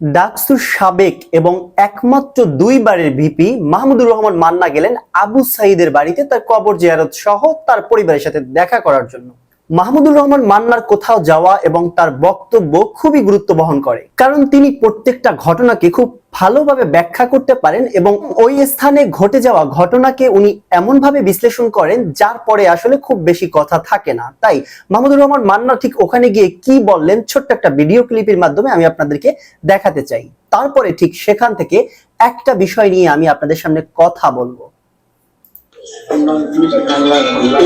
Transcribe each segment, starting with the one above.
ডাকসুর সাবেক এবং একমাত্র দুইবারের ভিপি মাহমুদুর রহমান মান্না গেলেন আবু সাইদের বাড়িতে তার কবর জিয়ারত সহ তার পরিবারের সাথে দেখা করার জন্য। মাহমুদুর রহমান মান্নার কোথাও যাওয়া এবং তার বক্তব্য খুবই গুরুত্ব বহন করে। কারণ তিনি প্রত্যেকটা ঘটনাকে খুব ভালোভাবে ব্যাখ্যা করতে পারেন এবং ওই স্থানে ঘটে যাওয়া ঘটনাকে উনি এমনভাবে বিশ্লেষণ করেন, যার পরে আসলে খুব বেশি কথা থাকে না। তাই মাহমুদুর রহমান মান্না ঠিক ওখানে গিয়ে কি বললেন ছোট্ট একটা ভিডিও ক্লিপের মাধ্যমে আমি আপনাদেরকে দেখাতে চাই। তারপরে ঠিক সেখান থেকে একটা বিষয় নিয়ে আমি আপনাদের সামনে কথা বলব।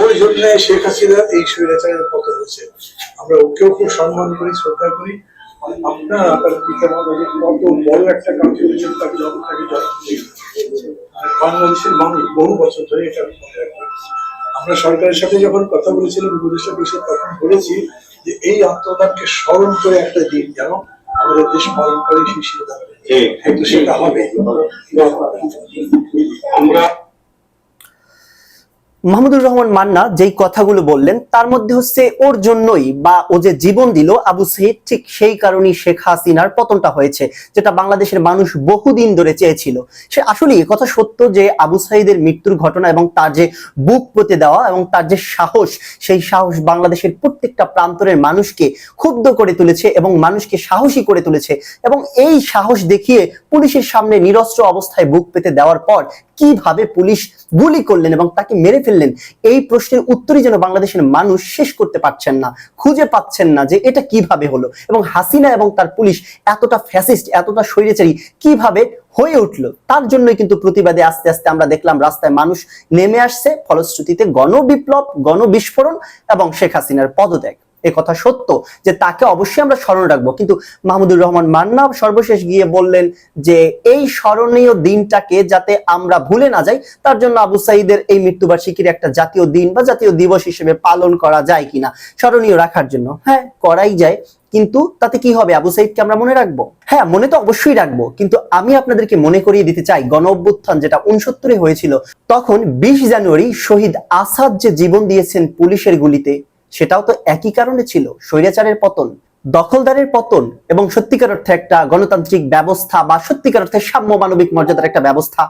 ওই জন্য শেখ হাসিনা এই স্বৈরাচারের পতন হয়েছে আমরা ওকেও খুব সম্মান করি শ্রদ্ধা করি। আপনার আপনার পিতা মাতাদের কত বড় একটা কাজ তার জন্ম থেকে জন্ম থেকে। আর বাংলাদেশের মানুষ বহু বছর ধরে এটা আমরা সরকারের সাথে যখন কথা বলেছিলাম উপদেষ্টা পরিষদ তখন বলেছি যে এই আত্মদানকে স্মরণ করে একটা দিন যেন আমাদের দেশ পালন করে সেই সিদ্ধান্ত নেয়। সেটা হবে। আমরা মাহমুদুর রহমান মান্না যেই কথাগুলো বললেন, তার মধ্যে হচ্ছে ওর জন্যই বা ও যে জীবন দিল আবু সাইদ, ঠিক সেই কারণেই শেখ হাসিনার পতনটা হয়েছে, যেটা বাংলাদেশের মানুষ বহুদিন ধরে চেয়েছিল। সে আসলে কথা সত্য যে আবু সাইদের মৃত্যুর ঘটনা এবং তার যে বুক পেতে দেওয়া এবং তার যে সাহস, সেই সাহস বাংলাদেশের প্রত্যেকটা প্রান্তরের মানুষকে ক্ষুব্ধ করে তুলেছে এবং মানুষকে সাহসী করে তুলেছে এবং এই সাহস দেখিয়ে পুলিশের সামনে নিরস্ত্র অবস্থায় বুক পেতে দেওয়ার পর কীভাবে পুলিশ গুলি করলেন এবং তাকে মেরে ফেললেন, এই প্রশ্নের উত্তরই যেন বাংলাদেশের মানুষ শেষ করতে পারছেন না, খুঁজে পাচ্ছেন না যে এটা কীভাবে হলো এবং হাসিনা এবং তার পুলিশ এতটা ফ্যাসিস্ট, এতটা স্বৈরাচারী কীভাবে হয়ে উঠল, তার জন্যই কিন্তু প্রতিবাদে আস্তে আস্তে আমরা দেখলাম রাস্তায় মানুষ নেমে আসছে, ফলশ্রুতিতে গণবিপ্লব, গণবিস্ফোরণ এবং শেখ হাসিনার পদত্যাগ। এ কথা সত্য যে তাকে অবশ্যই আমরা স্মরণ রাখব। কিন্তু মাহমুদুর রহমান মান্না সর্বশেষ গিয়ে বললেন যে এই স্মরণীয় দিনটাকে যাতে আমরা ভুলে না যাই, তার জন্য আবু সাইদের এই মৃত্যুবার্ষিকীর একটা জাতীয় দিন বা জাতীয় দিবস হিসেবে পালন করা যায় কিনা, স্মরণীয় রাখার জন্য। হ্যাঁ করাই যায়, কিন্তু তাতে কি হবে? আবু সাইদকে আমরা মনে রাখব? হ্যাঁ মনে তো অবশ্যই রাখব, কিন্তু আমি আপনাদেরকে মনে করিয়ে দিতে চাই গণ অভ্যুত্থান যেটা উনসত্তরে হয়েছিল, তখন বিশ জানুয়ারি শহীদ আসাদ যে জীবন দিয়েছেন পুলিশের গুলিতে সেটাও তো একই কারণে ছিল। স্বৈরাচারের পতন, দখলদারের পতন এবং সত্যিকার অর্থে একটা গণতান্ত্রিক ব্যবস্থা বা সত্যিকার অর্থে সাম্য মানবিক মর্যাদার একটা ব্যবস্থা,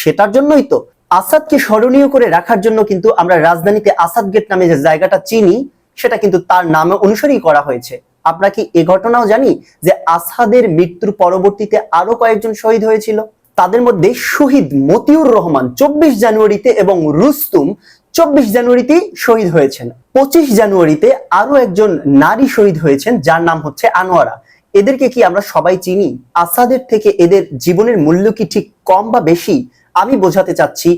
সেটার জন্যই তো আসাদকে স্মরণীয় করে রাখার জন্য কিন্তু আমরা রাজধানীতে আসাদ গেট নামে যে জায়গাটা চিনি, সেটা কিন্তু তার নামে অনুসারেই করা হয়েছে। আমরা কি এ ঘটনাও জানি যে আসাদের মৃত্যুর পরবর্তীতে আরও কয়েকজন শহীদ হয়েছিল? তাদের মধ্যে শহীদ মতিউর রহমান চব্বিশ জানুয়ারিতে এবং রুস্তুম চব্বিশ জানুয়ারিতেই শহীদ হয়েছেন। পঁচিশ জানুয়ারিতে আরও একজন নারী শহীদ হয়েছেন, যার নাম হচ্ছে আনোয়ারা। এদেরকে কি আমরা সবাই চিনি? আসাদের থেকে এদের জীবনের মূল্য কি ঠিক কম বা বেশি? আমি বোঝাতে চাচ্ছি,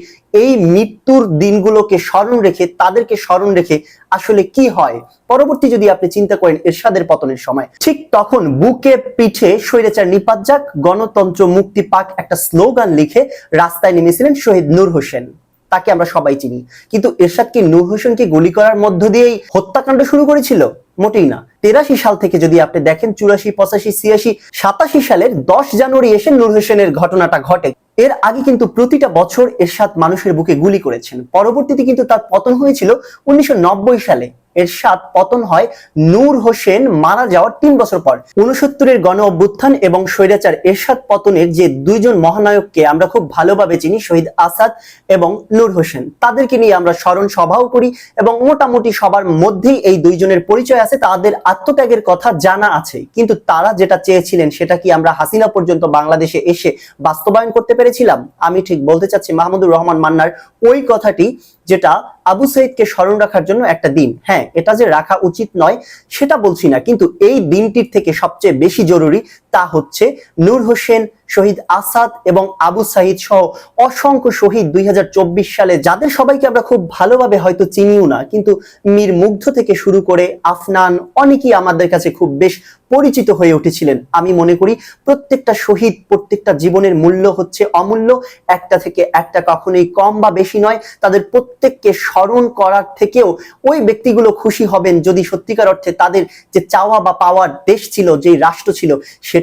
এই মৃত্যুর দিনগুলোকে স্মরণ রেখে, তাদেরকে স্মরণ রেখে আসলে কি হয়? পরবর্তী যদি আপনি চিন্তা করেন এরশাদের পতনের সময়, ঠিক তখন বুকে পিঠে স্বৈরাচার নিপাত যাক গণতন্ত্র মুক্তি পাক একটা স্লোগান লিখে রাস্তায় নেমেছিলেন শহীদ নূর হোসেন। তাকে আমরা সবাই চিনি। কিন্তু এরশাদ কি নূর হোসেনকে গুলি করার মধ্য দিয়েই হত্যাকাণ্ড শুরু করেছিল। মোটেই না। তেরাশি সাল থেকে যদি আপনি দেখেন, চুরাশি, পঁচাশি, ছিয়াশি, সাতাশি সালের দশ জানুয়ারি এসে নূর হোসেনের ঘটনাটা ঘটে। এর আগে কিন্তু প্রতিটা বছর এরশাদ মানুষের বুকে গুলি করেছেন। পরবর্তীতে কিন্তু তার পতন হয়েছিল উনিশশো নব্বই সালে। এরশাদ পতন হয়। নূর হোসেন মারা যাওয়ার তিন বছর পর। উনসত্তরের গণ অভ্যুত্থান এবং স্বৈরাচার এরশাদ পতনের যে দুইজন মহানায়ককে আমরা খুব ভালোভাবে চিনি, শহীদ আসাদ এবং নূর হোসেন। তাদেরকে নিয়ে আমরা স্মরণ সভাও করি এবং মোটামুটি সবার মধ্যেই এই দুইজনের পরিচয় আছে। তাদের আত্মত্যাগের কথা জানা আছে। কিন্তু তারা যেটা চেয়েছিলেন, সেটা কি আমরা হাসিনা পর্যন্ত বাংলাদেশে এসে বাস্তবায়ন করতে পেরেছিলাম? আমি ঠিক বলতে চাচ্ছি মাহমুদুর রহমান মান্নার ওই কথাটি, যেটা আবু সাইদকে স্মরণ রাখার জন্য একটা দিন। হ্যাঁ এটা যে রাখা উচিত নয়, সেটা বলছি না, কিন্তু এই দিনটির থেকে সবচেয়ে বেশি জরুরি তা হচ্ছে নূর হোসেন, শহীদ আসাদ এবং আবু সাহিদ সহ অসংখ্য শহীদ দুই হাজার চব্বিশ সালে, যাদের সবাইকে আমরা খুব ভালোভাবে হয়তো চিনিও না, কিন্তু মীর মুগ্ধ থেকে শুরু করে আফনান অনেকেই আমাদের কাছে খুব বেশ পরিচিত হয়ে উঠেছিলেন। আমি মনে করি প্রত্যেকটা শহীদ প্রত্যেকটা জীবনের মূল্য হচ্ছে অমূল্য, একটা থেকে একটা কখনোই কম বা বেশি নয়। তাদের প্রত্যেককে স্মরণ করার থেকেও ওই ব্যক্তিগুলো খুশি হবেন যদি সত্যিকার অর্থে তাদের যে চাওয়া বা পাওয়ার দেশ ছিল যে রাষ্ট্র ছিল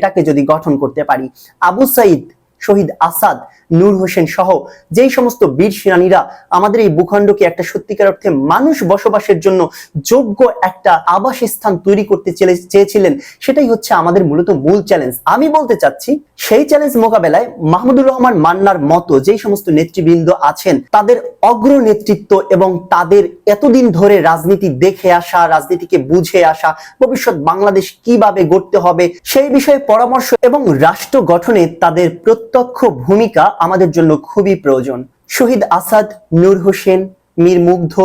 সেটাকে যদি গঠন করতে পারি। আবু সাইদ শহীদ আসাদ নূর হোসেন সহ যেই সমস্ত বীর সেনানীরা আমাদের এই ভূখণ্ডকে একটা সত্যিকার অর্থে মানুষ বসবাসের জন্য যোগ্য একটা আবাসস্থান তৈরি করতে চেয়েছিলেন, সেটাই হচ্ছে আমাদের মূলত মূল চ্যালেঞ্জ আমি বলতে চাচ্ছি, সেই চ্যালেঞ্জ মোকাবেলায় মাহমুদুর রহমান মান্নার মতো যেই সমস্ত নেতৃবৃন্দ আছেন, তাদের অগ্র নেতৃত্ব এবং তাদের এতদিন ধরে রাজনীতি দেখে আসা, রাজনীতিকে বুঝে আসা, ভবিষ্যৎ বাংলাদেশ কীভাবে গড়তে হবে, সেই বিষয়ে পরামর্শ এবং রাষ্ট্র গঠনে তাদের প্রত্যক্ষ ভূমিকা আমাদের জন্য খুবই প্রয়োজন। শহীদ আসাদ, নূর হোসেন, মীর মুগ্ধ,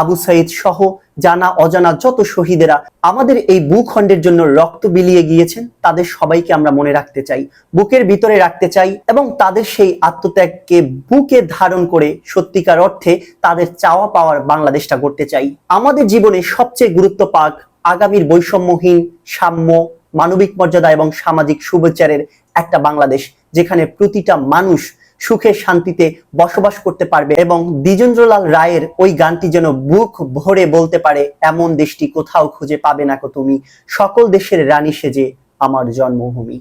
আবু সাইদ সহ জানা অজানা যত শহীদেরা আমাদের এই ভূখণ্ডের জন্য রক্ত বিলিয়ে গিয়েছেন, তাদের সবাইকে আমরা মনে রাখতে চাই, বুকের ভিতরে রাখতে চাই এবং তাদের সেই আত্মত্যাগকে বুকে ধারণ করে সত্যিকার অর্থে তাদের চাওয়া পাওয়ার বাংলাদেশটা করতে চাই। আমাদের জীবনে সবচেয়ে গুরুত্ব পাক আগামীর বৈষম্যহীন সাম্য, মানবিক মর্যাদা এবং সামাজিক শুভেচ্ছারের একটা বাংলাদেশ, যেখানে প্রতিটা মানুষ সুখে শান্তিতে বসবাস করতে পারবে। এবং দ্বিজেন্দ্রলাল রায়ের ওই গানটি যেন বুক ভরে বলতে পারে, এমন দেশটি কোথাও খুঁজে পাবে না কো তুমি। সকল দেশের রানী সেজে আমার জন্মভূমি।